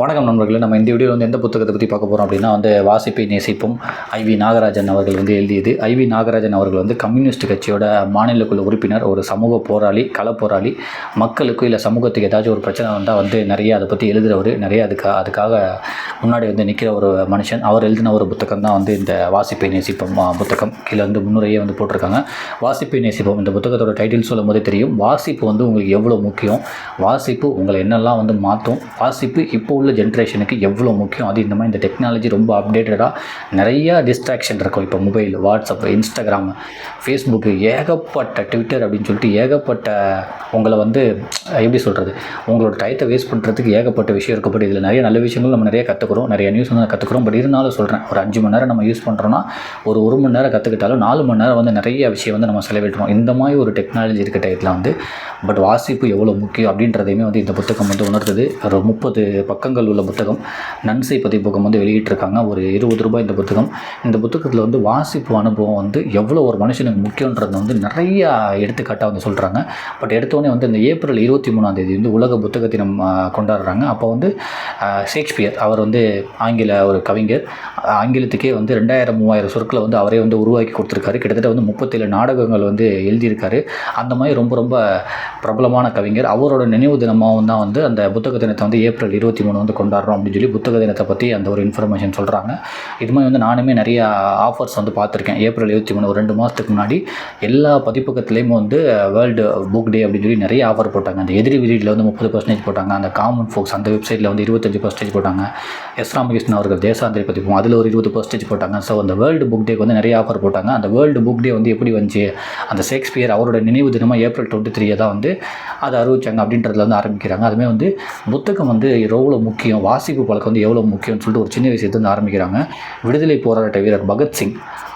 வணக்கம் நண்பர்களே நம்ம இந்த வீடியோவில் வந்து எந்த புத்தகத்தை பற்றி பார்க்க போகிறோம் அப்படின்னா வந்து வாசிப்பை நேசிப்போம். ஐவி நாகராஜன் அவர்கள் வந்து எழுதியது. ஐவி நாகராஜன் அவர்கள் வந்து கம்யூனிஸ்ட் கட்சியோட மாநில குழு உறுப்பினர் ஒரு சமூக போராளி கள போராளி. மக்களுக்கு இல்லை சமூகத்துக்கு ஏதாச்சும் ஒரு பிரச்சனை வந்தால் வந்து நிறைய அதை பற்றி எழுதுகிறவர் நிறைய அதுக்கு அதுக்காக முன்னாடி வந்து நிற்கிற ஒரு மனுஷன். அவர் எழுதின ஒரு புத்தகம் தான் வந்து இந்த வாசிப்பை நேசிப்போம் புத்தகம். கீழே வந்து முன்னுரையே வந்து போட்டிருக்காங்க. வாசிப்பை நேசிப்போம். இந்த புத்தகத்தோட டைட்டில் சொல்லும் போதே தெரியும். வாசிப்பு வந்து உங்களுக்கு எவ்வளோ முக்கியம்? வாசிப்பு உங்களை என்னெல்லாம் வந்து மாற்றும்? வாசிப்பு இப்போ உள்ள ஜென்ரேஷனுக்கு எவ்வளோ முக்கியம்? அது இந்த மாதிரி இந்த டெக்னாலஜி ரொம்ப அப்டேட்டடாக நிறையா டிஸ்ட்ராக்ஷன் இருக்கும். இப்போ மொபைல் வாட்ஸ்அப் இன்ஸ்டாகிராம் ஃபேஸ்புக்கு ஏகப்பட்ட ட்விட்டர் அப்படின்னு சொல்லிட்டு ஏகப்பட்ட உங்களை வந்து எப்படி சொல்கிறது உங்களோட டயத்தை வேஸ்ட் பண்ணுறதுக்கு ஏகப்பட்ட விஷயம் இருக்குது பட் இதில் நிறைய நல்ல விஷயங்கள் நம்ம நிறைய கற்றுக்குறோம் நிறைய நியூஸ் வந்து கற்றுக்குறோம் பட் இருந்தாலும் சொல்கிறேன் ஒரு அஞ்சு மணி நேரம் நம்ம யூஸ் பண்ணுறோன்னா ஒரு ஒரு மணி நேரம் கற்றுக்கிட்டாலும் நாலு மணி நேரம் வந்து நிறைய விஷயம் வந்து நம்ம செலவிடுறோம். இந்த மாதிரி ஒரு டெக்னாலஜி இருக்க டயத்தில் வந்து பட் வாசிப்பு எவ்வளோ முக்கியம் அப்படின்றதையுமே வந்து இந்த புத்தகம் வந்து உணர்த்துது ஒரு முப்பது பக்கங்கள் உள்ள புத்தகம். நன்சை பதிப்புகம் வந்து வெளியிட்டிருக்காங்க. ஒரு இருபது ரூபாய் இந்த புத்தகம். இந்த புத்தகத்தில் வந்து வாசிப்பு அனுபவம் வந்து எவ்வளோ ஒரு மனுஷனுக்கு முக்கியன்றது வந்து நிறைய எடுத்துக்காட்டாக வந்து சொல்கிறாங்க பட் எடுத்தோடனே வந்து இந்த ஏப்ரல் இருபத்தி மூணாம் தேதி வந்து உலக புத்தக தினம் கொண்டாடுறாங்க. அப்போ வந்து ஷேக்ஸ்பியர் அவர் வந்து ஆங்கில ஒரு கவிஞர். ஆங்கிலத்துக்கே வந்து ரெண்டாயிரம் மூவாயிரம் சொற்களை வந்து அவரே வந்து உருவாக்கி கொடுத்துருக்காரு. கிட்டத்தட்ட வந்து முப்பத்தேழு நாடகங்கள் வந்து எழுதியிருக்காரு. அந்த மாதிரி ரொம்ப ரொம்ப பிரபலமான கவிஞர். அவரோட நினைவு தினமாகவும் தான் வந்து அந்த புத்தக தினத்தை வந்து ஏப்ரல் இருபத்தி மூணு வந்து கொண்டாடுறோம் அப்படின்னு சொல்லி புத்தக தினத்தை பற்றி அந்த ஒரு இன்ஃபர்மேஷன் சொல்கிறாங்க இது மாதிரி வந்து நானுமே நிறைய ஆஃபர்ஸ் வந்து பார்த்துருக்கேன். ஏப்ரல் இருபத்தி மூணு ஒரு ரெண்டு மாதத்துக்கு முன்னாடி எல்லா பதிப்பகத்துலேயும் வந்து வேர்ல்டு புக் டே அப்படின்னு சொல்லி நிறைய ஆஃபர் போட்டாங்க. அந்த எதிரி விரியில் வந்து முப்பது பர்சன்டேஜ் போட்டாங்க. அந்த காமன் ஃபோக்ஸ் அந்த வெப்சைட்டில் வந்து இருபத்தஞ்சு பர்சன்டேஜ் போட்டாங்க. எஸ் ராமகிருஷ்ணன் அவர்கள் தேசாந்திரி பதிப்போம் அதில் ஒரு இருபது பர்சன்டேஜ் போட்டாங்க. ஸோ அந்த வேர்ல்டு புக் டேக்கு வந்து நிறைய ஆஃபர் போட்டாங்க. அந்த வேர்ல்டு புக் டே வந்து எப்படி வந்துச்சு? அந்த ஷேக்ஸ்பியர் அவரோட நினைவு தினமாக ஏப்ரல் டுவெண்ட்டி த்ரீயை தான் வந்து அதை அறிவிச்சாங்க அப்படின்றதுல வந்து ஆரம்பிக்கிறாங்க. அதுமே வந்து புத்தகம் வந்து எவ்வளோ முக்கியம் வாசிப்பு பழக்கம் வந்து எவ்வளோ முக்கியம்னு சொல்லிட்டு ஒரு சின்ன விஷயத்தை வந்து ஆரம்பிக்கிறாங்க. விடுதலை போராட்ட வீரர் பகத்சிங்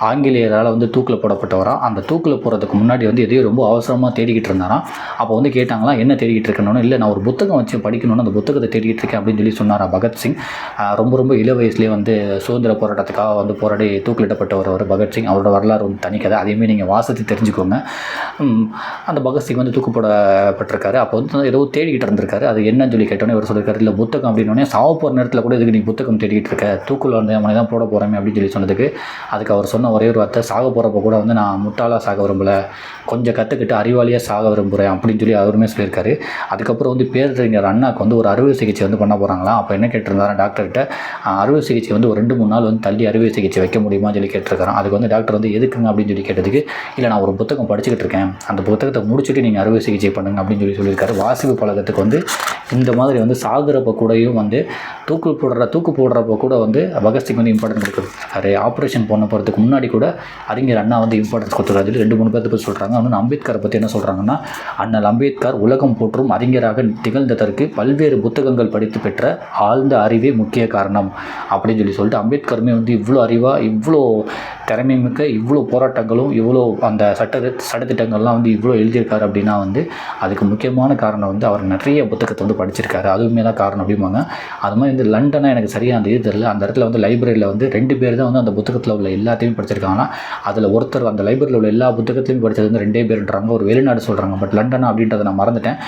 ஆங்கிலேயரால் வந்து தூக்கில் போடப்பட்டவராக அந்த தூக்கில் போகிறதுக்கு முன்னாடி வந்து எதையோ ரொம்ப அவசரமாக தேடிக்கிட்டு இருந்தாராம் அப்போ வந்து கேட்டாங்களாம் என்ன தேடிக்கிட்டு இருக்கணும்னு? இல்லை நான் ஒரு புத்தகம் வச்சு படிக்கணும்னு அந்த புத்தகத்தை தேடிக்கிட்டு இருக்கேன் அப்படின்னு சொல்லி சொன்னாரா பகத்சிங் ரொம்ப ரொம்ப இள வயசுலேயே வந்து சுதந்திர போராட்டத்துக்காக வந்து போராடி தூக்கிலிடப்பட்டவர் அவர் பகத்சிங் அவரோட வரலாறு வந்து தனி கதை. அதையுமே நீங்கள் வாசித்து தெரிஞ்சுக்கோங்க. அந்த பகத்சிங் வந்து தூக்கப்படப்பட்டிருக்காரு. அப்போ வந்து ஏதோ தேடிக்கிட்டு இருந்திருக்காரு. அது என்னன்னு சொல்லி கேட்டோன்னே இவர் சொல்லியிருக்காரு இல்லை புத்தகம் அப்படின்னோடனே சாவ போகிற நேரத்தில் கூட இதுக்கு நீ புத்தகம் தேடிக்கிட்டு இருக்க. தூக்குள்ள வந்து அவனை தான் போட போகிறேன் அப்படின்னு சொல்லி சொன்னதுக்கு அதுக்கு அவர் சொன்ன ஒரே ஒரு வார்த்தை சாக போகிறப்ப கூட வந்து நான் முட்டாளாக சாக விரும்பலை. கொஞ்சம் கற்றுக்கிட்டு அறிவாளியாக சாக விரும்புகிறேன் அப்படின்னு சொல்லி அவருமே சொல்லியிருக்காரு. அதுக்கப்புறம் வந்து பேரறிஞர் அண்ணாக்கு வந்து ஒரு அறுவை சிகிச்சை வந்து பண்ண போகிறாங்களா அப்போ என்ன கேட்டிருந்தாரு டாக்டர்கிட்ட அறுவை சிகிச்சை வந்து ஒரு ரெண்டு மூணு நாள் வந்து தள்ளி அறுவை சிகிச்சை வைக்க முடியுமான்னு சொல்லி கேட்டிருக்காராம். அதுக்கு வந்து டாக்டர் வந்து எதுக்குங்க? அப்படின்னு சொல்லி கேட்டதுக்கு இல்லை நான் ஒரு புத்தகம் படிச்சுக்கிட்டு இருக்கேன். அந்த புத்தகத்தை முடிச்சுட்டு நீங்கள் அறுவை சிகிச்சை பண்ணுங்க அப்படின்னு சொல்லி சொல்லியிருக்காரு. வாசிப்பு பழக்கத்துக்கு வந்து இந்த மாதிரி வந்து சாகுறப்ப கூடயும் வந்து தூக்கு போடுற தூக்கு போடுறப்போ கூட வந்து பகத்சிங் வந்து இம்பார்ட்டன்ட் கொடுத்துருக்காரு ஆப்ரேஷன் பண்ண போகிறதுக்கு முன்னாடி கூட அறிஞர் அண்ணா வந்து இம்பார்ட்டன்ஸ் கொடுத்துருக்காரு சொல்லி ரெண்டு மூணு பேர்த்து பற்றி சொல்கிறாங்க இன்னும் அம்பேத்கரை பற்றி என்ன சொல்கிறாங்கன்னா அண்ணல் அம்பேத்கர் உலகம் போற்றும் அறிஞராக திகழ்ந்ததற்கு பல்வேறு புத்தகங்கள் படித்து பெற்ற ஆழ்ந்த அறிவே முக்கிய காரணம் அப்படின்னு சொல்லி சொல்லிட்டு அம்பேத்கருமே வந்து இவ்வளோ அறிவாக இவ்வளோ திறமை மிக்க இவ்வளோ போராட்டங்களும் இவ்வளோ அந்த சட்ட சட்டத்திட்டங்கள்லாம் வந்து இவ்வளோ எழுதியிருக்காரு அப்படின்னா வந்து அதுக்கு முக்கியமான காரணம் வந்து அவர் நிறைய புத்தகத்தை வந்து படிச்சிருக்காரு. அதுவுமே தான் காரணம் அப்படிம்பாங்க. அது மாதிரி வந்து லண்டனாக எனக்கு சரியாக அந்த இது தெரியல. அந்த இடத்துல வந்து லைப்ரரியில் வந்து ரெண்டு பேர் தான் வந்து அந்த புத்தகத்தில் உள்ள எல்லாத்தையும் படிச்சிருக்காங்கன்னா அதில் ஒருத்தர் அந்த லைப்ரரியில் உள்ள எல்லா புத்தகத்தையும் படித்தது வந்து ரெண்டே பேருன்றாங்க. ஒரு வெளிநாடு சொல்கிறாங்க பட் லண்டனா அப்படின்றத நான் மறந்துட்டேன்.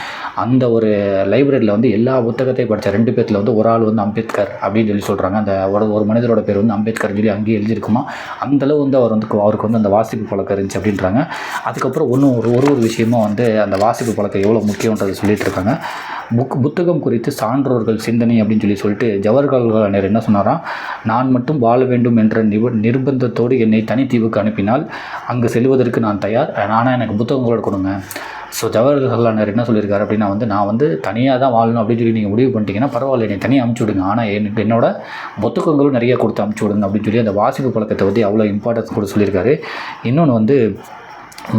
அந்த ஒரு லைப்ரரியில் வந்து எல்லா புத்தகத்தையும் படித்த ரெண்டு பேர்த்தில் வந்து ஒரு ஆள் வந்து அம்பேத்கர் அப்படின்னு சொல்லி சொல்கிறாங்க அந்த ஒரு ஒரு மனிதரோட பேர் வந்து அம்பேத்கர் சொல்லி அங்கேயே எழுதியிருக்குமா? அந்த அளவு வந்து அவர் வந்து அவருக்கு வந்து அந்த வாசிப்பு பழக்கம் இருந்துச்சு அப்படின்றாங்க. அதுக்கப்புறம் ஒன்றும் ஒரு ஒரு ஒரு விஷயமும் வந்து அந்த வாசிப்பு பழக்கம் எவ்வளோ முக்கியன்றதை சொல்லிட்டு இருக்காங்க. புக் புத்தகம் குறித்து சான்றோர்கள் சிந்தனை அப்படின்னு சொல்லி சொல்லிட்டு ஜவஹர்லால் நேரு என்ன சொன்னாராம் நான் மட்டும் வாழ வேண்டும் என்ற நிப நிர்பந்தத்தோடு என்னை தனித்தீவுக்கு அனுப்பினால் அங்கு செல்வதற்கு நான் தயார். ஆனால் எனக்கு புத்தகங்களோட கொடுங்க. ஸோ ஜவஹர்லால் நேரு என்ன சொல்லியிருக்காரு அப்படின்னா வந்து நான் வந்து தனியாக தான் வாழணும் அப்படின்னு சொல்லி நீங்கள் முடிவு பண்ணிட்டீங்கன்னா பரவாயில்ல என்னை தனியாக அமுச்சு விடுங்க. ஆனால் எனக்கு என்னோட புத்தகங்களும் நிறைய கொடுத்து அமுச்சு விடுங்க அப்படின்னு சொல்லி அந்த வாசிப்பு பழக்கத்தை பற்றி அவ்வளோ இம்பார்ட்டன்ஸ் கூட சொல்லியிருக்காரு. இன்னொன்று வந்து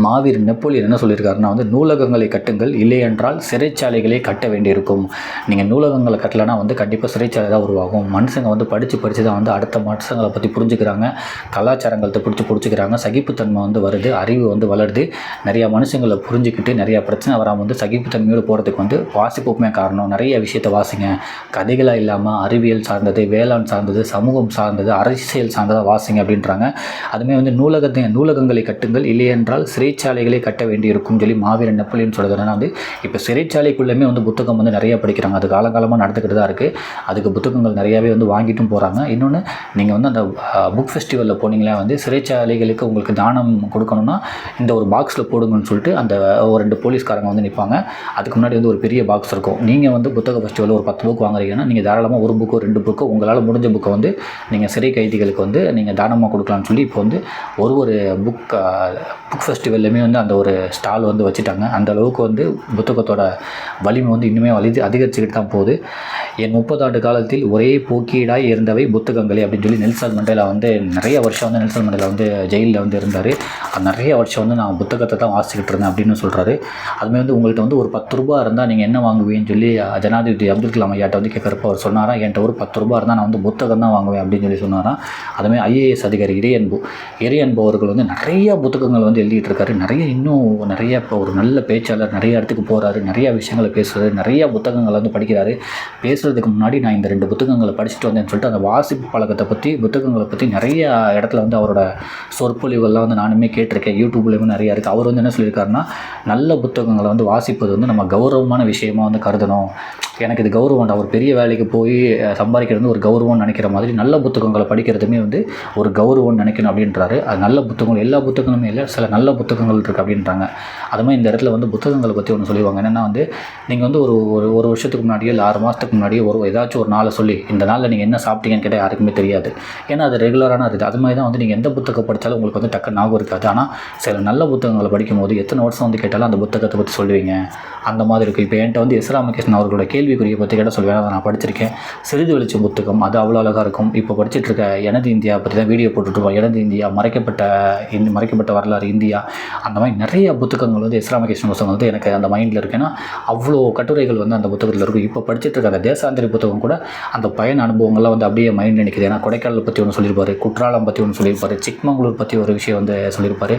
மாவீர் நெப்போலியன் என்ன சொல்லியிருக்காருன்னா வந்து நூலகங்களை கட்டுங்கள் இல்லையென்றால் சிறைச்சாலைகளை கட்ட வேண்டியிருக்கும். நீங்கள் நூலகங்களை கட்டலைன்னா வந்து கண்டிப்பாக சிறைச்சாலை தான் உருவாகும். மனுஷங்க வந்து படித்து படித்து தான் வந்து அடுத்த மனுஷங்களை பற்றி புரிஞ்சுக்கிறாங்க. கலாச்சாரங்களை பிடிச்சி பிடிச்சிக்கிறாங்க சகிப்புத்தன்மை வந்து வருது அறிவு வந்து வளருது. நிறையா மனுஷங்களை புரிஞ்சுக்கிட்டு நிறையா பிரச்சனை வராமல் வந்து சகிப்புத்தன்மையோடு போகிறதுக்கு வந்து வாசிப்புமே காரணம். நிறைய விஷயத்தை வாசிங்க. கதைகளாக இல்லாமல் அறிவியல் சார்ந்தது வேளாண் சார்ந்தது சமூகம் சார்ந்தது அரசியல் சார்ந்ததாக வாசிங்க அப்படின்றாங்க. அதுமே வந்து நூலகத்தை நூலகங்களை கட்டுங்கள் இல்லையென்றால் சிறைச்சாலைகளே கட்ட வேண்டியிருக்கும் சொல்லி மாவீரன் நெப்பலியன் சொல்கிறதுனா வந்து இப்போ சிறைச்சாலைக்குள்ளேயுமே வந்து புத்தகம் வந்து நிறைய படிக்கிறாங்க. அது காலகாலமாக நடந்துக்கிட்டு தான் இருக்குது அதுக்கு புத்தகங்கள் நிறையாவே வந்து வாங்கிட்டும் போகிறாங்க இன்னொன்று நீங்கள் வந்து அந்த புக் ஃபெஸ்டிவலில் போனீங்களா வந்து சிறைச்சாலைகளுக்கு உங்களுக்கு தானம் கொடுக்கணும்னா இந்த ஒரு பாக்ஸில் போடுங்கன்னு சொல்லிட்டு அந்த ஒரு ரெண்டு போலீஸ்காரங்க வந்து நிற்பாங்க அதுக்கு முன்னாடி வந்து ஒரு பெரிய பாக்ஸ் இருக்கும். நீங்கள் வந்து புத்தக ஃபெஸ்டிவலில் ஒரு பத்து புக் வாங்குறீங்கன்னா நீங்கள் தாராளமாக ஒரு புக்கோ ரெண்டு புக்கு உங்களால் முடிஞ்ச புக்கை வந்து நீங்கள் சிறை கைதிகளுக்கு வந்து நீங்கள் தானமாக கொடுக்கலாம்னு சொல்லி இப்போ வந்து ஒரு ஒரு புக் புக் ஃபெஸ்ட் ஃபெஸ்டிவல்லையுமே வந்து அந்த ஒரு ஸ்டால் வந்து வச்சுட்டாங்க. அந்த அளவுக்கு வந்து புத்தகத்தோட வலிமை வந்து இன்னுமே வலி அதிகரிச்சுக்கிட்டு தான் போகுது. என் முப்பதாண்டு காலத்தில் ஒரே போக்கீடாய் இருந்தவை புத்தகங்களே அப்படின்னு சொல்லி நெல்சன் மண்டேலா வந்து நிறைய வருஷம் வந்து நெல்சன் மண்டேலா வந்து ஜெயிலில் வந்து இருந்தார். நிறைய வருஷம் வந்து நான் புத்தகத்தை தான் வாசிக்கிட்டு இருந்தேன் அப்படின்னு சொல்கிறாரு அதுமாதிரி வந்து உங்கள்கிட்ட வந்து ஒரு பத்து ரூபா இருந்தால் நீங்கள் என்ன வாங்குவீங்கன்னு சொல்லி ஜனாதிபதி அப்துல் கலாம் ஐயாட்ட வந்து கேட்குறப்ப அவர் சொன்னாரா என்கிட்ட ஒரு பத்து ரூபா இருந்தால் நான் வந்து புத்தகம் தான் வாங்குவேன் அப்படின்னு சொல்லி சொன்னாராம் அதுமாதிரி ஐஏஎஸ் அதிகாரி இறையன்பு. இறையன்பு அவர்கள் வந்து நிறைய புத்தகங்கள் வந்து எழுதிட்டு இருக்காரு நிறைய இன்னும் நிறைய இப்போ ஒரு நல்ல பேச்சாளர் நிறைய இடத்துக்கு போகிறாரு நிறைய விஷயங்களை பேசுகிறாரு நிறைய புத்தகங்களை வந்து படிக்கிறாரு. பேசுகிறதுக்கு முன்னாடி நான் இந்த ரெண்டு புத்தகங்களை படிச்சுட்டு வந்தேன்னு சொல்லிட்டு அந்த வாசிப்பு பழக்கத்தை பற்றி புத்தகங்களை பற்றி நிறைய இடத்துல வந்து அவரோட சொற்பொழிவுகள்லாம் வந்து நானுமே கேட்டிருக்கேன். யூடியூப்லேயுமே நிறையா இருக்குது அவர் வந்து என்ன சொல்லியிருக்காருன்னா நல்ல புத்தகங்களை வந்து வாசிப்பது வந்து நம்ம கௌரவமான விஷயமா வந்து கருதணும். எனக்கு இது கௌரவம் அவர் பெரிய வேலைக்கு போய் சம்பாதிக்கிறது வந்து ஒரு கௌரவம்னு நினைக்கிற மாதிரி நல்ல புத்தகங்களை படிக்கிறதுமே வந்து ஒரு கௌரவம்னு நினைக்கணும் அப்படின்றாரு. அது நல்ல புத்தகங்கள் எல்லா புத்தகங்களுமே இல்லை சில நல்ல புத்தகங்கள் இருக்குது அப்படின்றாங்க. அது மாதிரி இந்த இடத்துல வந்து புத்தகங்களை பற்றி ஒன்று சொல்லுவாங்க என்னென்னா வந்து நீங்கள் வந்து ஒரு ஒரு ஒரு வருஷத்துக்கு முன்னாடியோ இல்லை ஆறு மாதத்துக்கு முன்னாடியோ ஒரு ஏதாச்சும் ஒரு நாளை சொல்லி இந்த நாளில் நீங்கள் என்ன சாப்பிட்டீங்கன்னு கேட்டால் யாருக்குமே தெரியாது. ஏன்னா அது ரெகுலரான இருக்குது அது மாதிரி தான் வந்து நீங்கள் எந்த புத்தகம் படித்தாலும் உங்களுக்கு வந்து டக்கு ஞாபகம் இருக்காது. ஆனால் சில நல்ல புத்தகங்களை படிக்கும்போது எத்தனை வருஷம் வந்து கேட்டாலும் அந்த புத்தகத்தை பற்றி சொல்லுவீங்க. அந்த மாதிரி இருக்குது இப்போ என்கிட்ட வந்து எஸ். ராமகிருஷ்ணன் அவர்களோட கேள்வி பற்றி கேட்ட சொல்லுவேன். அதை நான் படிச்சிருக்கேன். சிறிது வெளிச்சம் புத்தகம். அது அவ்வளோ அழகாக இருக்கும். இப்போ படிச்சிட்டு இருக்க எனது இந்தியா பற்றி தான் வீடியோ போட்டுட்ருப்போம் எனது இந்தியா மறைக்கப்பட்ட இந்த மறைக்கப்பட்ட வரலாறு இந்தியா அந்த மாதிரி நிறைய புத்தகங்கள் வந்து எஸ்ராமகிருஷ்ணன் புத்தகம் வந்து எனக்கு அந்த மைண்டில் இருக்கு. ஏன்னா அவ்வளோ கட்டுரைகள் வந்து அந்த புத்தகத்தில் இருக்கும் இப்போ படிச்சுட்டு இருக்க அந்த தேசாந்திரி புத்தகம் கூட அந்த பயண அனுபவங்கள்லாம் வந்து அப்படியே மைண்ட் நினைக்குது ஏன்னா கொடைக்கானல் பற்றி ஒன்று சொல்லியிருப்பார். குற்றாலம் பற்றி ஒன்று சொல்லியிருப்பாரு. சிக்மங்களூர் பற்றி ஒரு விஷயம் வந்து சொல்லியிருப்பார்.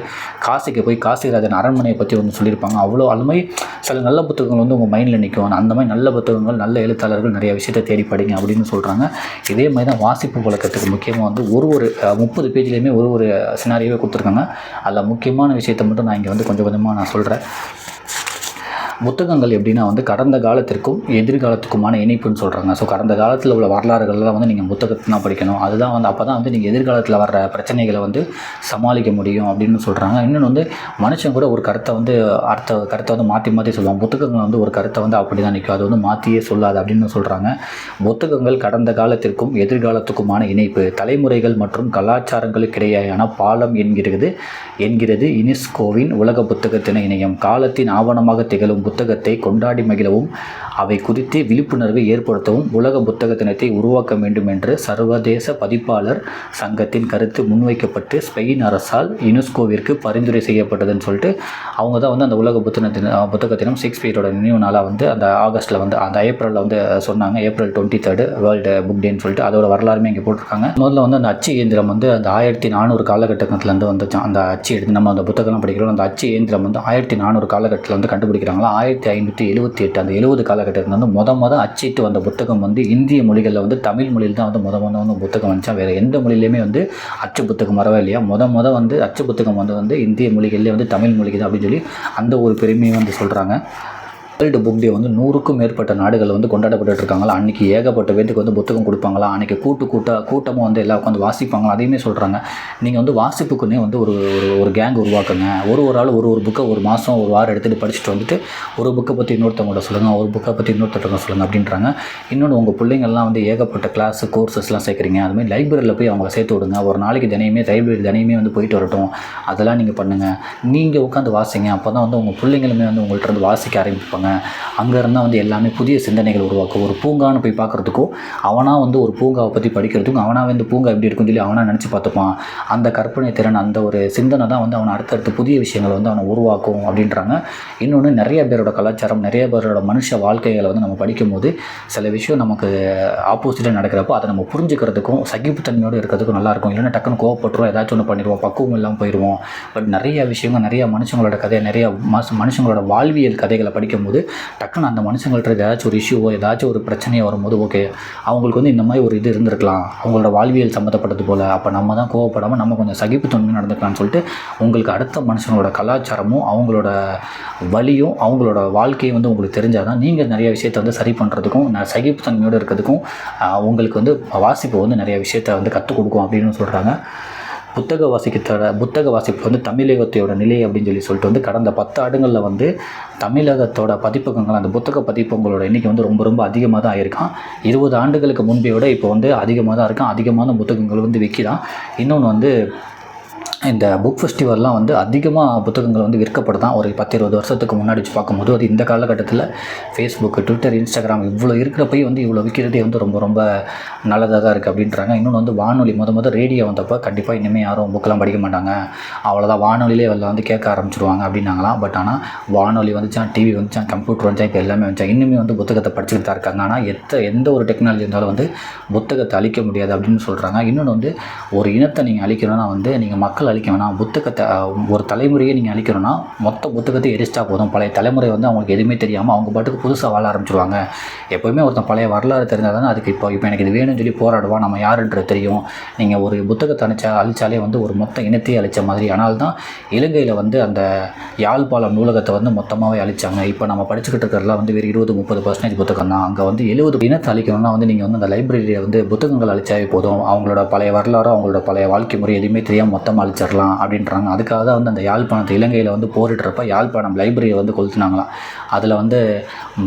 காசிக்கு போய் காசிராஜன் அரண்மனையை பற்றி ஒன்று சொல்லியிருப்பாங்க. அவ்வளோ அது மாதிரி சில நல்ல புத்தகங்கள் வந்து உங்கள் மைண்டில் நிற்கும் அந்த மாதிரி நல்ல புத்தகங்கள் நல்ல எழுத்தாளர்கள் நிறைய விஷயத்தை தேடி படிங்க அப்படின்னு சொல்கிறாங்க இதே மாதிரி தான் வாசிப்பு பழக்கத்துக்கு முக்கியமாக வந்து ஒரு ஒரு முப்பது பேஜ்லேயுமே ஒரு ஒரு சினாரியவே கொடுத்துருக்காங்க. அதில் முக்கியமான விஷயத்தை மட்டும் நான் இங்கே வந்து கொஞ்சம் கொஞ்சமாக நான் சொல்கிறேன் புத்தகங்கள் எப்படின்னா வந்து கடந்த காலத்திற்கும் எதிர்காலத்துக்குமான இணைப்புன்னு சொல்கிறாங்க ஸோ கடந்த காலத்தில் உள்ள வரலாறுகள்லாம் வந்து நீங்கள் புத்தகத்தை தான் படிக்கணும். அதுதான் வந்து அப்போ தான் வந்து நீங்கள் எதிர்காலத்தில் வர்ற பிரச்சனைகளை வந்து சமாளிக்க முடியும் அப்படின்னு சொல்கிறாங்க இன்னொன்று வந்து மனுஷன் கூட ஒரு கருத்தை வந்து அடுத்த கருத்தை வந்து மாற்றி மாற்றி சொல்லுவாங்க புத்தகங்கள் வந்து ஒரு கருத்தை வந்து அப்படி தான் நிற்கும் அது வந்து மாற்றியே சொல்லாது அப்படின்னு சொல்கிறாங்க புத்தகங்கள் கடந்த காலத்திற்கும் எதிர்காலத்துக்குமான இணைப்பு. தலைமுறைகள் மற்றும் கலாச்சாரங்களுக்கு இடையேயான பாலம் என்கிறது என்கிறது யுனெஸ்கோவின் உலக புத்தகத்தின இணையம். காலத்தின் ஆவணமாக திகழும் புத்தகத்தை கொண்டாடி மகிழவும் அவை குறித்து விழிப்புணர்வை ஏற்படுத்தவும் உலக புத்தக தினத்தை உருவாக்க வேண்டும் என்று சர்வதேச பதிப்பாளர் சங்கத்தின் கருத்து முன்வைக்கப்பட்டு ஸ்பெயின் அரசால் யுனெஸ்கோவிற்கு பரிந்துரை செய்யப்பட்டதுன்னு சொல்லிட்டு அவங்க தான் வந்து அந்த உலக புத்தக தின புத்தக தினம் ஷேக்ஸ்பியரோட நினைவு நாளாக வந்து அந்த ஆகஸ்ட்டில் வந்து அந்த ஏப்ரலில் வந்து சொன்னாங்க. April twenty third world book டேன்னு சொல்லிட்டு அதோட வரலாறுமே இங்கே போட்டிருக்காங்க. முதல்ல வந்து அந்த அச்சு இயந்திரம் வந்து அந்த ஆயிரத்தி நானூறு காலகட்டத்திலேருந்து வந்துச்சான் அந்த அச்சு எடுத்து நம்ம அந்த புத்தகம்லாம் படிக்கிறோம். அந்த அச்சு இயந்திரம் வந்து ஆயிரத்தி நானூறு காலகட்டத்தில் வந்து கண்டுபிடிக்கிறாங்களா? ஆயிரத்தி ஐநூற்றி எழுபத்தி எட்டு அந்த எழுபது காலகட்டத்தில் வந்து முத முத அச்சிட்டு வந்த புத்தகம் வந்து இந்திய மொழிகளில் வந்து தமிழ் மொழியில் தான் வந்து முத முத வந்து புத்தகம் வந்துச்சா? வேறு எந்த மொழியிலையுமே வந்து அச்சு புத்தகம் வரவே இல்லையா? முத முத வந்து அச்சு புத்தகம் வந்து வந்து இந்திய மொழிகள்லேயே வந்து தமிழ் மொழிக்கு தான் அப்படின்னு சொல்லி அந்த ஒரு பெருமையை வந்து சொல்கிறாங்க வேர்ல்டு புக் டே வந்து நூறுக்கும் மேற்பட்ட நாடுகள் வந்து கொண்டாடப்பட்டு இருக்காங்களா அன்றைக்கி ஏகப்பட்ட பேருக்கு வந்து புத்தகம் கொடுப்பாங்களா? அன்றைக்கி கூட்டு கூட்ட கூட்டமாக வந்து எல்லாம் உட்காந்து வாசிப்பாங்களா? அதையுமே சொல்கிறாங்க நீங்கள் வந்து வாசிப்புக்குன்னே வந்து ஒரு ஒரு ஒரு கேங் உருவாக்குங்க. ஒரு ஒரு ஆள் ஒரு ஒரு புக்கை ஒரு மாதம் ஒரு வாரம் எடுத்துகிட்டு படிச்சுட்டு வந்துட்டு ஒரு புக்கை பற்றி இன்னொருத்தவங்களோட சொல்லுங்கள் ஒரு புக்கை பற்றி இன்னொருத்தவங்க சொல்லுங்கள் அப்படின்றாங்க. இன்னொன்று உங்கள் பிள்ளைங்கள்லாம் வந்து ஏகப்பட்ட கிளாஸ் கோர்சஸ்லாம் சேர்க்குறீங்க. அதுமாதிரி லைப்ரரியில் போய் அவங்கள சேர்த்து விடுங்க. ஒரு நாளைக்கு தினையுமே லைப்ரரி தினையுமே வந்து போயிட்டு வரட்டும். அதெல்லாம் நீங்கள் பண்ணுங்கள் நீங்கள் உட்காந்து வாசிங்க. அப்போ தான் வந்து உங்கள் பிள்ளைங்களுமே வந்து உங்கள்கிட்ட வந்து வாசிக்க ஆரம்பிப்பாங்க. அங்கே இருந்தால் வந்து எல்லாமே புதிய சிந்தனைகள் உருவாக்கும். ஒரு பூங்கான்னு போய் பார்க்குறதுக்கும் அவனாக வந்து ஒரு பூங்காவை பற்றி படிக்கிறதுக்கும் அவனாக வந்து பூங்கா எப்படி இருக்குன்னு சொல்லி அவனாக நினச்சி பார்த்துப்பான். அந்த கற்பனை திறன் அந்த ஒரு சிந்தனை தான் வந்து அவனை அடுத்தடுத்து புதிய விஷயங்களை வந்து அவனை உருவாக்கும் அப்படின்றாங்க. இன்னொன்று நிறைய பேரோட கலாச்சாரம் நிறைய பேரோட மனுஷ வாழ்க்கைகளை வந்து நம்ம படிக்கும்போது சில விஷயம் நமக்கு ஆப்போசிட்டாக நடக்கிறப்போ அதை நம்ம புரிஞ்சுக்கிறதுக்கும் சகிப்புத்தன்மையோடு இருக்கிறதுக்கும் நல்லாயிருக்கும். இல்லைன்னா டக்குன்னு கோவப்பட்டுருவோம் ஏதாச்சும் ஒன்று பண்ணிடுவோம் பக்குவம் இல்லாமல் போயிடுவோம் பட் நிறைய விஷயங்கள் நிறைய மனுஷங்களோட கதை நிறைய மனுஷங்களோட வாழ்வியல் கதைகளை படிக்கும்போது வந்து டக்குன்னு அந்த மனுஷங்கள்ட்ட ஏதாச்சும் ஒரு இஷ்யூவோ ஏதாச்சும் ஒரு பிரச்சனையோ வரும்போது ஓகே அவங்களுக்கு வந்து இந்த மாதிரி ஒரு இது இருந்திருக்கலாம். அவங்களோட வாழ்வியல் சம்மந்தப்பட்டது போல். அப்போ நம்ம தான் கோவப்படாமல் நம்ம கொஞ்சம் சகிப்புத்தன்மை நடந்துக்கலாம்னு சொல்லிட்டு உங்களுக்கு அடுத்த மனுஷங்களோட கலாச்சாரமும் அவங்களோட வழியும் அவங்களோட வாழ்க்கையும் வந்து உங்களுக்கு தெரிஞ்சால் தான் நீங்கள் நிறைய விஷயத்தை வந்து சரி பண்ணுறதுக்கும் நான் சகிப்புத்தன்மையோடு இருக்கிறதுக்கும் உங்களுக்கு வந்து வாசிப்பு வந்து நிறைய விஷயத்தை வந்து கற்றுக் கொடுக்கும் அப்படின்னு சொல்கிறாங்க புத்தக வாசிக்கத்தோட புத்தக வாசிப்பு வந்து தமிழகத்தையோட நிலை அப்படின்னு சொல்லி சொல்லிட்டு வந்து கடந்த பத்து ஆண்டுகளில் வந்து தமிழகத்தோட பதிப்பகங்கள் அந்த புத்தக பதிப்பகங்களோட எண்ணிக்கை வந்து ரொம்ப ரொம்ப அதிகமாக தான் ஆயிருக்கான். இருபது ஆண்டுகளுக்கு முன்பை விட இப்போ வந்து அதிகமாக தான் இருக்கான். அதிகமான புத்தகங்கள் வந்து விற்கிறான் இன்னொன்று வந்து இந்த புக் ஃபெஸ்டிவல்லாம் வந்து அதிகமாக புத்தகங்கள் வந்து விற்கப்படுதான். ஒரு பத்து இருபது வருஷத்துக்கு முன்னாடி வச்சு பார்க்கும்போது அது இந்த காலகட்டத்தில் ஃபேஸ்புக் ட்விட்டர் இன்ஸ்டாகிராம் இவ்வளோ இருக்கிறப்பையும் வந்து இவ்வளோ விற்கிறதே வந்து ரொம்ப ரொம்ப நல்லதாக தான் இருக்குது அப்படின்றாங்க. இன்னொன்று வந்து வானொலி. முத முத ரேடியோ வந்தப்போ கண்டிப்பாக இனிமேல் யாரும் புக்கெல்லாம் படிக்க மாட்டாங்க. அவ்வளோதான் வானொலியிலே எல்லாம் வந்து கேட்க ஆரம்பிச்சிருவாங்க அப்படின்னாங்களாம். பட் ஆனால் வானொலி வந்துச்சான் டிவி வந்துச்சான் கம்ப்யூட்டர் வந்துச்சான் இப்போ எல்லாமே வந்துச்சா இன்னுமே வந்து புத்தகத்தை படிச்சுக்கிட்டு தான் இருக்காங்க. ஆனால் எத்த எந்த ஒரு டெக்னாலஜி இருந்தாலும் வந்து புத்தகத்தை அழிக்க முடியாது அப்படின்னு சொல்கிறாங்க இன்னொன்று வந்து ஒரு இனத்தை நீங்கள் அழிக்கணும்னா வந்து நீங்கள் மக்கள் அழிக்க வேணாம். புத்தகத்தை ஒரு தலைமுறையை நீங்கள் அழிக்கணும்னா மொத்த புத்தகத்தை எரிச்சிட்டா போதும். பழைய தலைமுறை வந்து அவங்களுக்கு எதுவுமே தெரியாமல் அவங்க பாட்டுக்கு புதுசாக வாழ ஆரம்பிச்சிருவாங்க. எப்போயுமே ஒருத்தன் பழைய வரலாறு தெரிஞ்சால் தானே அதுக்கு இப்போ இப்போ எனக்கு இது வேணும்னு சொல்லி போராடுவான் நம்ம யாருன்றது தெரியும். நீங்கள் ஒரு புத்தகத்தை அழிச்சா அழிச்சாலே வந்து ஒரு மொத்த இனத்தையே அழிச்ச மாதிரி. ஆனால் தான் இலங்கையில் வந்து அந்த யாழ்ப்பாளம் நூலகத்தை வந்து மொத்தமாகவே அழிச்சாங்க. இப்போ நம்ம படிச்சுக்கிட்டு இருக்கிறதுலாம் வந்து வெறும் இருபது முப்பது பர்சன்டேஜ் புத்தகம் தான். அங்கே வந்து எழுபது இனத்தை அழிக்கணும்னா வந்து நீங்கள் வந்து அந்த லைப்ரரியை வந்து புத்தகங்கள் அழிச்சாவே போதும். அவங்களோட பழைய வரலாறு அவங்களோட பழைய வாழ்க்கை முறை எதுவுமே தெரியாமல் மொத்தமாக அழிச்சிடலாம் அப்படின்றாங்க. அதுக்காக தான் வந்து அந்த யாழ்ப்பாணத்தை இலங்கையில் வந்து போரிடுறப்ப யாழ்ப்பாணம் லைப்ரரியை வந்து கொளுத்துனாங்களாம். அதில் வந்து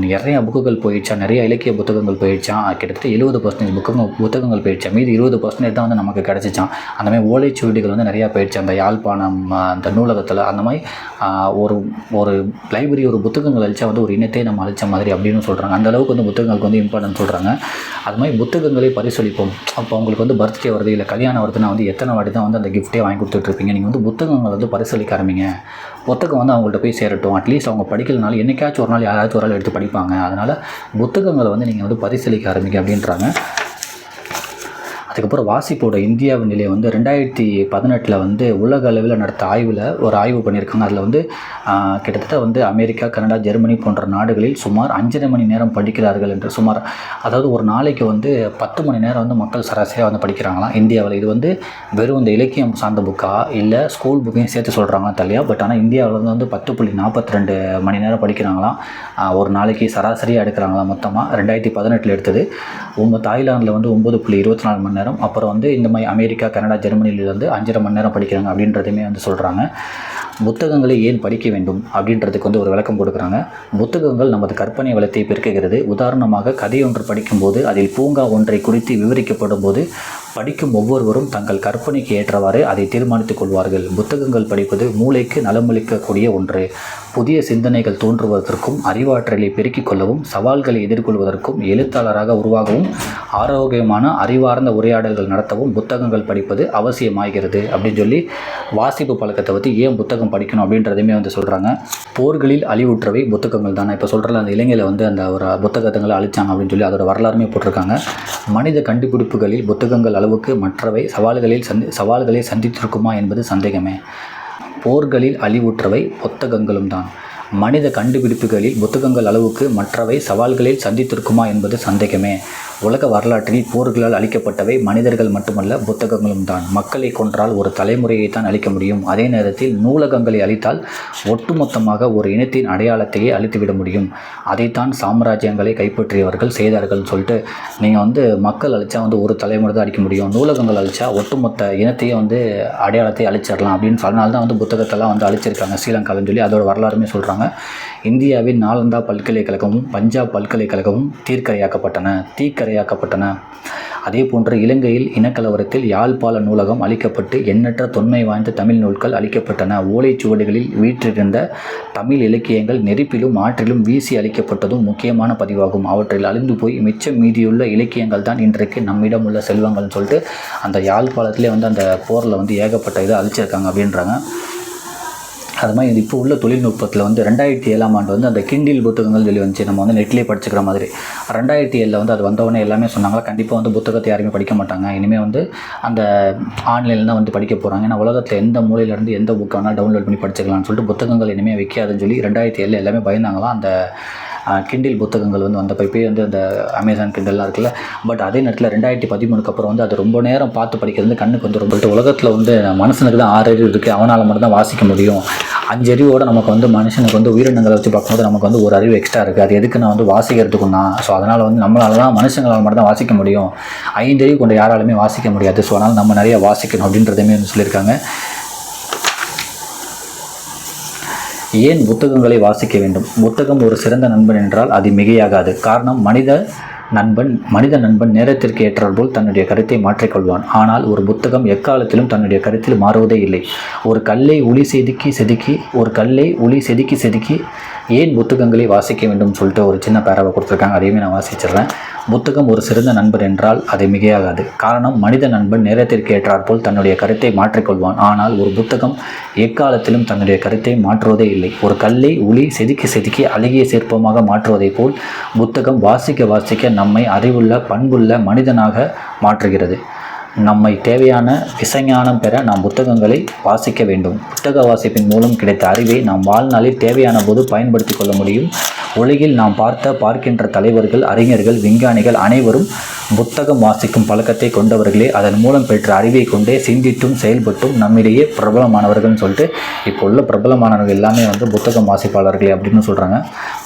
நிறைய புக்குகள் போயிடுச்சா நிறைய இலக்கிய புத்தகங்கள் போயிடுச்சான் கிட்டத்தட்ட எழுபது பர்சன்டேஜ் புக்கங்கள் புத்தகங்கள் போயிடுச்சா மீதி இருபது பர்சன்டேஜ் தான் வந்து நமக்கு கிடச்சிச்சான் அந்த மாதிரி ஓலைச்சுவடிகள் வந்து நிறையா போயிடுச்சு. அந்த யாழ்ப்பாணம் அந்த நூலகத்தில் அந்த மாதிரி ஒரு ஒரு லைப்ரரி ஒரு புத்தகங்கள் அழிச்சா வந்து ஒரு இனத்தையே நம்ம அழிச்ச மாதிரி அப்படின்னு சொல்கிறாங்க அந்த அளவுக்கு வந்து புத்தகங்களுக்கு வந்து இம்பார்ட்டன்ட் சொல்கிறாங்க அது மாதிரி புத்தகங்களை பரிசளிப்போம். அப்போ அவங்களுக்கு வந்து பர்த்டே வருது இல்லை கல்யாணம் வருதுன்னா வந்து எத்தனை வாட்டி தான் வந்து அந்த கிஃப்ட்டே வாங்கி கொடுத்துட்ருப்பீங்க. நீங்கள் வந்து புத்தகங்களை வந்து பரிசளிக்க ஆரம்பிங்க. புத்தகம் வந்து அவங்கள்ட்ட போய் சேரட்டும். அட்லீஸ்ட் அவங்க படிக்கலனாலும் என்னைக்காச்சும் ஒரு நாள் யாராச்சும் ஒரு நாள் எடுத்து படிப்பாங்க. அதனால் புத்தகங்களை வந்து நீங்கள் வந்து பரிசளிக்க ஆரம்பிங்க அப்படின்றாங்க. அதுக்கப்புறம் வாசிப்போட இந்தியாவின் நிலை வந்து ரெண்டாயிரத்தி பதினெட்டில் வந்து உலக அளவில் நடத்த ஆய்வில் ஒரு ஆய்வு பண்ணியிருக்காங்க. அதில் வந்து கிட்டத்தட்ட வந்து அமெரிக்கா கனடா ஜெர்மனி போன்ற நாடுகளில் சுமார் அஞ்சரை மணி நேரம் படிக்கிறார்கள் என்று சுமார் அதாவது ஒரு நாளைக்கு வந்து பத்து மணி நேரம் வந்து மக்கள் சராசரியாக வந்து படிக்கிறாங்களாம் இந்தியாவில். இது வந்து வெறும் இந்த இலக்கியம் சார்ந்த புக்கா? இல்லை ஸ்கூல் புக்கையும் சேர்த்து சொல்கிறாங்களா தள்ளியா? பட் ஆனால் இந்தியாவில் வந்து வந்து பத்து புள்ளி நாற்பத்தி ரெண்டு மணி நேரம் படிக்கிறாங்களாம் ஒரு நாளைக்கு சராசரியாக எடுக்கிறாங்களாம் மொத்தமாக ரெண்டாயிரத்தி பதினெட்டில் எடுத்தது. உங்கள் தாய்லாந்தில் வந்து ஒம்பது புள்ளி இருபத்தி நாலு மணி நேரம் அப்புறம் வந்து இந்த மாதிரி அமெரிக்கா கனடா ஜெர்மனியிலிருந்து அஞ்சரை மணி நேரம் படிக்கிறாங்க அப்படின்றதுமே வந்து சொல்கிறாங்க புத்தகங்களை ஏன் படிக்க வேண்டும் அப்படின்றதுக்கு வந்து ஒரு விளக்கம் கொடுக்குறாங்க. புத்தகங்கள் நமது கற்பனை வளத்தை பெருக்குகிறது. உதாரணமாக கதை ஒன்று படிக்கும்போது அதில் பூங்கா ஒன்றை குறித்து விவரிக்கப்படும் போது படிக்கும் ஒவ்வொருவரும் தங்கள் கற்பனைக்கு ஏற்றவாறு அதை தீர்மானித்துக் கொள்வார்கள். புத்தகங்கள் படிப்பது மூளைக்கு நலமளிக்கக்கூடிய ஒன்று. புதிய சிந்தனைகள் தோன்றுவதற்கும் அறிவாற்றலை பெருக்கிக் கொள்ளவும் சவால்களை எதிர்கொள்வதற்கும் எழுத்தாளராக உருவாகவும் ஆரோக்கியமான அறிவார்ந்த உரையாடல்கள் நடத்தவும் புத்தகங்கள் படிப்பது அவசியமாகிறது அப்படின்னு சொல்லி வாசிப்பு பழக்கத்தை பற்றி ஏன் புத்தகம் படிக்கணும் அப்படின்றதையுமே வந்து சொல்கிறாங்க போர்களில் அழிவுற்றவை புத்தகங்கள் தானே. இப்போ சொல்கிற அந்த இளைஞர்களை வந்து அந்த ஒரு புத்தகங்களை அழிச்சாங்க அப்படின்னு சொல்லி அதோட வரலாறுமே போட்டிருக்காங்க. மனித கண்டுபிடிப்புகளில் புத்தகங்கள் அளவுக்கு மற்றவை சவால்களில் சந்தி சவால்களை சந்தித்திருக்குமா என்பது சந்தேகமே. போர்களில் அழிவுற்றவை புத்தகங்களும் தான் மனித கண்டுபிடிப்புகளில் புத்தகங்கள் அளவுக்கு மற்றவை சவால்களில் சந்தித்திருக்குமா என்பது சந்தேகமே. உலக வரலாற்றில் போர்களால் அழிக்கப்பட்டவை மனிதர்கள் மட்டுமல்ல புத்தகங்களும் தான். மக்களை கொன்றால் ஒரு தலைமுறையை தான் அழிக்க முடியும். அதே நேரத்தில் நூலகங்களை அழித்தால் ஒட்டுமொத்தமாக ஒரு இனத்தின் அடையாளத்தையே அழித்துவிட முடியும். அதைத்தான் சாம்ராஜ்யங்களை கைப்பற்றியவர்கள் செய்தார்கள் சொல்லிட்டு நீங்கள் வந்து மக்கள் அழிச்சா வந்து ஒரு தலைமுறை தான் அழிக்க முடியும். நூலகங்கள் அழிச்சா ஒட்டுமொத்த இனத்தையே வந்து அடையாளத்தை அழிச்சிடலாம் அப்படின்னு சொன்னால்தான் தான் வந்து புத்தகத்தெல்லாம் வந்து அழிச்சிருக்காங்க ஸ்ரீலங்காவின்னு சொல்லி. அதோட வரலாறுமே சொல்கிறாங்க இந்தியாவின் நாலந்தா பல்கலைக்கழகமும் பஞ்சாப் பல்கலைக்கழகமும் தீர்க்கரையாக்கப்பட்டன. தீக்கரை அதே போன்று இலங்கையில் இனக்கலவரத்தில் யாழ்ப்பாள நூலகம் அழிக்கப்பட்டு எண்ணற்ற தொன்மை வாய்ந்த தமிழ் நூல்கள் அழிக்கப்பட்டன ஓலைச்சுவடிகளில் வீற்றிருந்த தமிழ் இலக்கியங்கள் நெருப்பிலும் ஆற்றிலும் வீசி அழிக்கப்பட்டதும் முக்கியமான பதிவாகும். அவற்றில் அழிந்து போய் மிச்சம் மீதியுள்ள இலக்கியங்கள் தான் இன்றைக்கு நம்மிடம் உள்ள செல்வங்கள்னு சொல்லிட்டு அந்த யாழ்ப்பாளத்திலே வந்து அந்த போரில் வந்து ஏகப்பட்ட இதை அழிச்சிருக்காங்க அப்படின்றாங்க. அது மாதிரி இப்போ உள்ள தொழில்நுட்பத்தில் வந்து ரெண்டாயிரத்தி ஏழாம் ஆண்டு வந்து அந்த கிண்டில் புத்தகங்கள் சொல்லி வந்துச்சு. நம்ம வந்து நெட்லேயே படிச்சுக்கிற மாதிரி. ரெண்டாயிரத்தி ஏழில் வந்து அது வந்தவொடனே எல்லாமே சொன்னாங்களா கண்டிப்பாக வந்து புத்தகத்தை யாருமே படிக்க மாட்டாங்க. இனிமேல் வந்து அந்த ஆன்லைனில் தான் வந்து படிக்க போகிறாங்க ஏன்னா உலகத்தில் எந்த மூலையிலேருந்து எந்த புக்கை வேணால் டவுன்லோட் பண்ணி படிச்சுக்கலாம்னு சொல்லிட்டு புத்தகங்கள் இனிமேல் வைக்காதுன்னு சொல்லி ரெண்டாயிரத்தி ஏழில் எல்லாமே பயந்தாங்களாம். அந்த கிண்டில் புத்தகங்கள் வந்து வந்தப்போ இப்போயே வந்து அந்த அமேசான் கிண்டல்லாம் இருக்குல்ல. பட் அதே நேரத்தில் ரெண்டாயிரத்தி பதிமூணுக்கு அப்புறம் வந்து அது ரொம்ப நேரம் பார்த்து படிக்கிறது வந்து கண்ணுக்கு வந்து ரொம்ப உலகத்தில் வந்து மனுஷனுக்கு தான் ஆறு அறிவு இருக்குது அவனால் மட்டும்தான் வாசிக்க முடியும். அஞ்சு நமக்கு வந்து மனுஷனுக்கு வந்து உயிரினங்களை வச்சு பார்க்கும்போது நமக்கு வந்து ஒரு அறிவு எக்ஸ்ட்ரா இருக்குது அது எதுக்கு நான் வந்து வாசிக்கிறதுக்கும் தான் ஸோ அதனால் வந்து நம்மளால தான் மனுஷங்களால் மட்டும் தான் வாசிக்க முடியும். ஐந்து கொண்டு யாராலுமே வாசிக்க முடியாது. ஸோ அதனால் நம்ம நிறைய வாசிக்கணும் அப்படின்றதுமே வந்து சொல்லியிருக்காங்க. ஏன் புத்தகங்களை வாசிக்க வேண்டும்? புத்தகம் ஒரு சிறந்த நண்பன் என்றால் அது மிகையாகாது. காரணம் மனித நண்பன் மனித நண்பன் நேரத்திற்கு ஏற்றாற்போல் தன்னுடைய கருத்தை மாற்றிக்கொள்வான். ஆனால் ஒரு புத்தகம் எக்காலத்திலும் தன்னுடைய கருத்தில் மாறுவதே இல்லை. ஒரு கல்லை ஒளி செதுக்கி செதுக்கி ஒரு கல்லை ஒளி செதுக்கி செதுக்கி ஏன் புத்தகங்களை வாசிக்க வேண்டும் சொல்லிட்டு ஒரு சின்ன பேராவை கொடுத்துருக்காங்க அதையுமே நான் வாசிச்சிடுறேன். புத்தகம் ஒரு சிறந்த நண்பர் என்றால் அது மிகையாகாது. காரணம் மனித நண்பன் நேரத்திற்கு ஏற்றாற்போல் தன்னுடைய கருத்தை மாற்றிக்கொள்வான். ஆனால் ஒரு புத்தகம் எக்காலத்திலும் தன்னுடைய கருத்தை மாற்றுவதே இல்லை. ஒரு கல்லை உளி செதுக்கி செதுக்கி அழகிய சிற்பமாக மாற்றுவதைப் போல் புத்தகம் வாசிக்க வாசிக்க நம்மை அறிவுள்ள பண்புள்ள மனிதனாக மாற்றுகிறது. நம்மை தேவையான விசஞானம் பெற நாம் புத்தகங்களை வாசிக்க வேண்டும். புத்தக வாசிப்பின் மூலம் கிடைத்த அறிவை நாம் வாழ்நாளில் தேவையான போது பயன்படுத்தி கொள்ள முடியும். உலகில் நாம் பார்த்த பார்க்கின்ற தலைவர்கள் அறிஞர்கள் விஞ்ஞானிகள் அனைவரும் புத்தகம் வாசிக்கும் பழக்கத்தை கொண்டவர்களே அதன் மூலம் பெற்ற அறிவை கொண்டே சிந்தித்தும் செயல்பட்டும் நம்மிடையே பிரபலமானவர்கள்னு சொல்லிட்டு இப்போ உள்ள பிரபலமானவர்கள் எல்லாமே வந்து புத்தகம் வாசிப்பாளர்களே அப்படின்னு சொல்கிறாங்க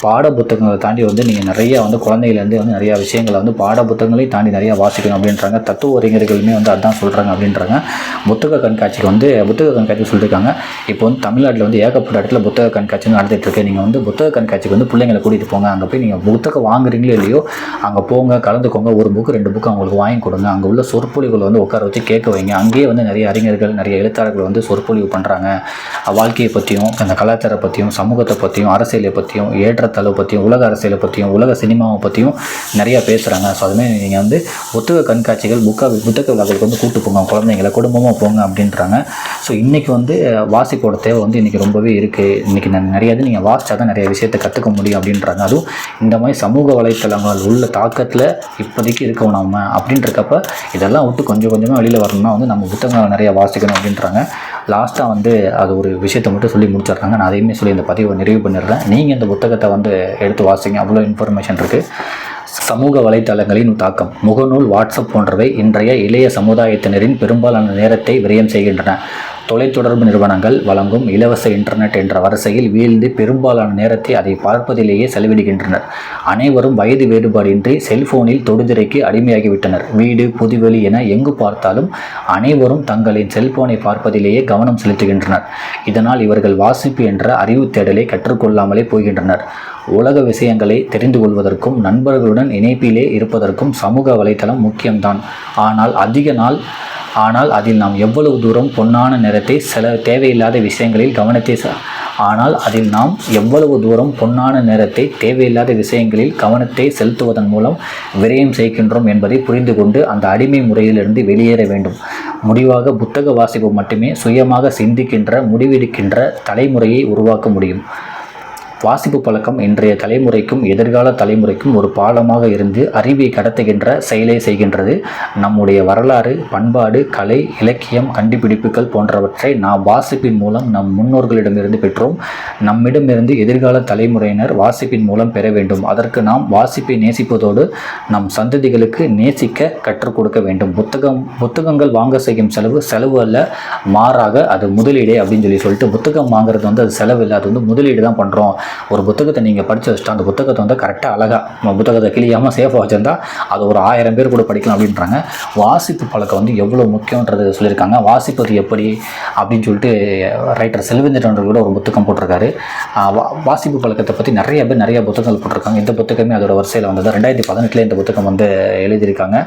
பாட புத்தகங்களை தாண்டி வந்து நீங்கள் நிறையா வந்து குழந்தையிலேருந்து வந்து நிறையா விஷயங்களை வந்து பாட புத்தகங்களையும் தாண்டி நிறையா வாசிக்கணும் அப்படின்றாங்க. தத்துவ அறிஞர்களுமே வந்து அதான் சொல்கிறாங்க அப்படின்றாங்க. புத்தக கண்காட்சிக்கு வந்து புத்தக கண்காட்சி சொல்லியிருக்காங்க இப்போ வந்து தமிழ்நாட்டில் வந்து ஏகப்பட்ட இடத்துல புத்தக கண்காட்சி நடந்துட்டு நீங்கள் வந்து புத்தக கண்காட்சிக்கு வந்து பிள்ளைங்களை கூட்டிகிட்டு போங்க. அங்கே போய் நீங்கள் புத்தகம் வாங்குறீங்களோ இல்லையோ அங்கே போங்க கலந்துக்கோங்க. ஒரு புக்கு ரெண்டு புக்கு அவங்களுக்கு வாங்கி கொடுங்க. அங்கே உள்ள சொற்பொழிவுகளை வந்து உட்கார வச்சு கேட்க வைங்க. அங்கேயே வந்து நிறைய அறிஞர்கள் நிறைய எழுத்தாளர்கள் வந்து சொற்பொழிவு பண்ணுறாங்க வாழ்க்கையை பற்றியும் அந்த கலாச்சாரத்தை பற்றியும் சமூகத்தை பற்றியும் அரசியலை பற்றியும் ஏற்றத்தளவு பற்றியும் உலக அரசியலை பற்றியும் உலக சினிமாவை பற்றியும் நிறையா பேசுகிறாங்க ஸோ அதுமாதிரி நீங்கள் வந்து புத்தக கண்காட்சிகள் புக்காக புத்தக விழாக்களுக்கு வந்து கூட்டு போங்க. குழந்தைங்களை குடும்பமாக போங்க அப்படின்றாங்க. ஸோ இன்றைக்கி வந்து வாசிப்போட தேவை வந்து இன்றைக்கி ரொம்பவே இருக்குது இன்றைக்கி நிறைய இது நீங்கள் வாசித்தா தான் நிறைய விஷயத்தை கற்றுக்க முடியும் அப்படின்றாங்க. அதுவும் இந்த மாதிரி சமூக வலைத்தளங்கள் உள்ள தாக்கத்தில் இப்போதைக்கு இருக்கோம் நம்ம அப்படின்றக்கப்ப இதெல்லாம் விட்டு கொஞ்சம் கொஞ்சமாக வெளியில் வரணும்னா வந்து நம்ம புத்தகங்களை நிறைய வாசிக்கணும் அப்படின்றாங்க. லாஸ்ட்டாக வந்து அது ஒரு விஷயத்தை மட்டும் சொல்லி முடிச்சிடுறாங்க. நான் அதையுமே சொல்லி இந்த பதிவை நிறைவு பண்ணிடுறேன். நீங்கள் இந்த புத்தகத்தை வந்து எடுத்து வாசிங்க. அவ்வளோ இன்ஃபர்மேஷன் இருக்குது சமூக வலைத்தளங்களின் தாக்கம். முகநூல் வாட்ஸ்அப் போன்றவை இன்றைய இளைய சமுதாயத்தினரின் பெரும்பாலான நேரத்தை விரயம் செய்கின்றன. தொலைத்தொடர்பு நிறுவனங்கள் வழங்கும் இலவச இன்டர்நெட் என்ற வரிசையில் வீழ்ந்து பெரும்பாலான நேரத்தை அதை பார்ப்பதிலேயே செலவிடுகின்றனர். அனைவரும் வயது வேறுபாடின்றி செல்போனில் தொடுதிரைக்கு அடிமையாகிவிட்டனர். வீடு புதுவெளி என எங்கு பார்த்தாலும் அனைவரும் தங்களின் செல்போனை பார்ப்பதிலேயே கவனம் செலுத்துகின்றனர். இதனால் இவர்கள் வாசிப்பு என்ற அறிவு தேடலை கற்றுக்கொள்ளாமலே போகின்றனர். உலக விஷயங்களை தெரிந்து கொள்வதற்கும் நண்பர்களுடன் இணைப்பிலே இருப்பதற்கும் சமூக வலைத்தளம் முக்கியம்தான். ஆனால் அதிக நாள் ஆனால் அதில் நாம் எவ்வளவு தூரம் பொன்னான நேரத்தை சில தேவையில்லாத விஷயங்களில் கவனத்தை ஆனால் அதில் நாம் எவ்வளவு தூரம் பொன்னான நேரத்தை தேவையில்லாத விஷயங்களில் கவனத்தை செலுத்துவதன் மூலம் விரயம் செய்கின்றோம் என்பதை புரிந்து கொண்டு அந்த அடிமை முறையிலிருந்து வெளியேற வேண்டும். முடிவாக புத்தக வாசிப்பு மட்டுமே சுயமாக சிந்திக்கின்ற முடிவெடுக்கின்ற தலைமுறையை உருவாக்க முடியும். வாசிப்பு பழக்கம் இன்றைய தலைமுறைக்கும் எதிர்கால தலைமுறைக்கும் ஒரு பாலமாக இருந்து அறிவை கடத்துகின்ற செயலை செய்கின்றது. நம்முடைய வரலாறு பண்பாடு கலை இலக்கியம் கண்டுபிடிப்புகள் போன்றவற்றை நாம் வாசிப்பின் மூலம் நம் முன்னோர்களிடமிருந்து பெற்றோம். நம்மிடமிருந்து எதிர்கால தலைமுறையினர் வாசிப்பின் மூலம் பெற வேண்டும். அதற்கு நாம் வாசிப்பை நேசிப்பதோடு நம் சந்ததிகளுக்கு நேசிக்க கற்றுக் கொடுக்க வேண்டும். புத்தகம் புத்தகங்கள் வாங்க செய்யும் செலவு செலவு அல்ல மாறாக அது முதலீடு அப்படின்னு சொல்லி சொல்லிட்டு புத்தகம் வாங்குறது வந்து அது செலவு இல்லை. அது வந்து முதலீடு தான் பண்ணுறோம் ஒரு புத்தகத்தை நீங்கள் படித்து வச்சுட்டா அந்த புத்தகத்தை வந்து கரெக்டாக அழகாக புத்தகத்தை கிளியாமல் சேஃபாக வச்சுருந்தா அது ஒரு ஆயிரம் பேர் கூட படிக்கலாம் அப்படின்றாங்க. வாசிப்பு பழக்கம் வந்து எவ்வளோ முக்கியன்றது சொல்லியிருக்காங்க. வாசிப்பது எப்படி அப்படின்னு சொல்லிட்டு ரைட்டர் செல்வேந்திரன் கூட ஒரு புத்தகம் போட்டிருக்காரு. வா வாசிப்பு பழக்கத்தை பற்றி நிறைய பேர் நிறைய புத்தகங்கள் போட்டிருக்காங்க. இந்த புத்தகமே அதோட வரிசையில் வந்தது. ரெண்டாயிரத்தி பதினெட்டில் இந்த புத்தகம் வந்து எழுதியிருக்காங்க.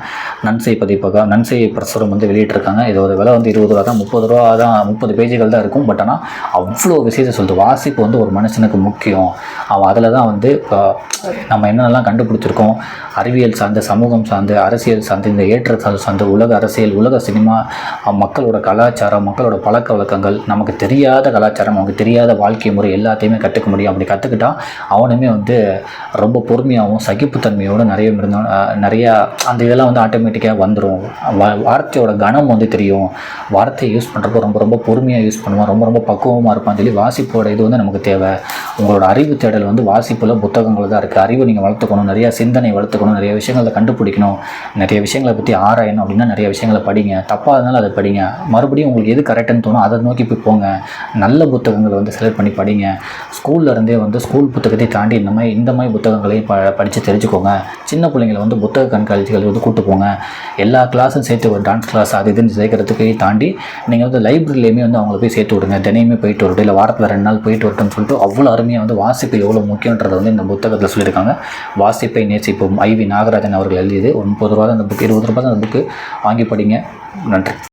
நன்சை பதிப்பகம் நன்சை பிரசுரம் வந்து வெளியிட்டிருக்காங்க. இதோட விலை வந்து இருபது ரூபா தான் முப்பது ரூபா தான் முப்பது பேஜுகள் தான் இருக்கும். பட் ஆனால் அவ்வளோ விஷயத்தை சொல்லுது. வாசிப்பு வந்து ஒரு மனுஷனுக்கு முக்கியம். முக்கியம் அவன் அதில் தான் வந்து இப்போ நம்ம என்னென்னலாம் கண்டுபிடிச்சிருக்கோம்? அறிவியல் சார்ந்த சமூகம் சார்ந்து அரசியல் சார்ந்து இந்த ஏற்ற சார்ந்து உலக அரசியல் உலக சினிமா மக்களோட கலாச்சாரம் மக்களோட பழக்க வழக்கங்கள் நமக்கு தெரியாத கலாச்சாரம் நமக்கு தெரியாத வாழ்க்கை முறை எல்லாத்தையுமே கற்றுக்க முடியும். அப்படி கற்றுக்கிட்டா அவனுமே வந்து ரொம்ப பொறுமையாகவும் சகிப்புத்தன்மையோடு நிறைய இருந்தான் நிறையா அந்த இதெல்லாம் வந்து ஆட்டோமேட்டிக்காக வந்துடும் வார்த்தையோட கனம் வந்து தெரியும். வார்த்தையை யூஸ் பண்ணுறப்போ ரொம்ப ரொம்ப பொறுமையாக யூஸ் பண்ணுவான். ரொம்ப ரொம்ப பக்குவமாக இருப்பான்னு சொல்லி வாசிப்போட இது வந்து நமக்கு தேவை. உங்களோட அறிவு தேடல் வந்து வாசிப்பில் புத்தகங்கள் தான் இருக்குது அறிவு நீங்கள் வளர்த்துக்கணும். நிறையா சிந்தனை வளர்த்துக்கணும். நிறைய விஷயங்களை கண்டுபிடிக்கணும். நிறைய விஷயங்களை பற்றி ஆராயணும் அப்படின்னா நிறைய விஷயங்களை படிங்க. தப்பாக இருந்தாலும் அதை படிங்க. மறுபடியும் உங்களுக்கு எது கரெக்டுன்னு தோணும் அதை நோக்கி போய் போங்க. நல்ல புத்தகங்களை வந்து செலக்ட் பண்ணி படிங்க. ஸ்கூல்ல இருந்தே வந்து ஸ்கூல் புத்தகத்தை தாண்டி இந்த மாதிரி இந்த மாதிரி புத்தகங்களையும் ப படித்து தெரிஞ்சுக்கோங்க. சின்ன பிள்ளைங்களை வந்து புத்தக கண்காட்சிகள் வந்து கூட்டு போங்க. எல்லா கிளாஸும் சேர்த்து ஒரு டான்ஸ் கிளாஸ் அது இதுன்னு சேர்க்கறதுக்கு தாண்டி நீங்கள் வந்து லைப்ரரியிலையுமே வந்து அவங்கள போய் சேர்த்து விடுங்க. தினையுமே போயிட்டு வரட்டும். இல்லை வாரத்தில் ரெண்டு நாள் போயிட்டு வரட்டும்னு சொல்லிட்டு அவ்வளோ அருமையாக வந்து வாசிப்பு எவ்வளோ முக்கியன்றதை வந்து இந்த புத்தகத்தில் சொல்லியிருக்காங்க. வாசிப்பை நேசிப்போம். ஐவி நாகராஜன் அவர்கள் எழுதியது. ஒன்பது ரூபா தான் அந்த புக் இருபது ரூபா தான் அந்த புக்கு வாங்கி படிங்க. நன்றி.